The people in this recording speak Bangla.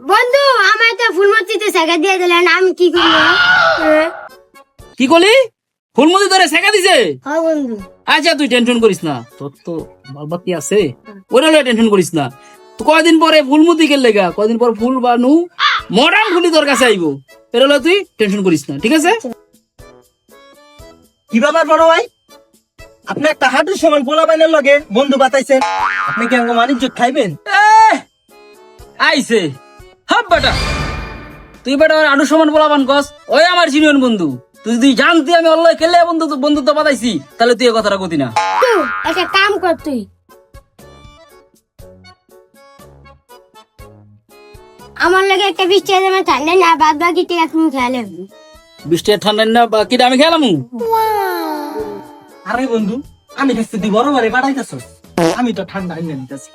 বন্ধু আমার তো ফুলমতিতে শেখা দিয়ে দিলেন আমি কি করব? হ্যাঁ? কি করলি? ফুলমতি ধরে শেখা দিছে? হ্যাঁ বন্ধু। আচ্ছা তুই টেনশন করিস না। তোর তো বালবাতি আছে। ওরা লয়ে টেনশন করিস না। তো কয়দিন পরে ফুলমতি গেল লেগা? কয়দিন পর ফুল বানু? মডার্ন ফুলি তোর কাছে আইবো। এর হলো তুই টেনশন করিস না ঠিক আছে? কি ব্যাপার বড় ভাই? আপনি একটা হাঁটুর সমান পোলা বাইনের লগে বন্ধু বাতাইছেন। আপনি কি আঙ্গ বাণিজ্য খাইবেন? আইছে। বেটা। তুই বেটা আমার আনু সমান বলাবান কস। ওই আমার সিনিয়র বন্ধু। তুই যদি জানতি আমি অল্লাহ খেলে বন্ধু বন্ধুত্ব পাতাইছি তাহলে তুই এ কথাটা কতি না। একটা কাম কর তুই। আমার লাগে একটা বৃষ্টি আছে আমার ঠান্ডা না বাদ বাকি টিকা তুমি খেয়ালে বৃষ্টি ঠান্ডা না বাকিটা আমি খেলাম আরে বন্ধু আমি কাছে তুই বড় বারে পাঠাইতেছ আমি তো ঠান্ডা এনে নিতেছি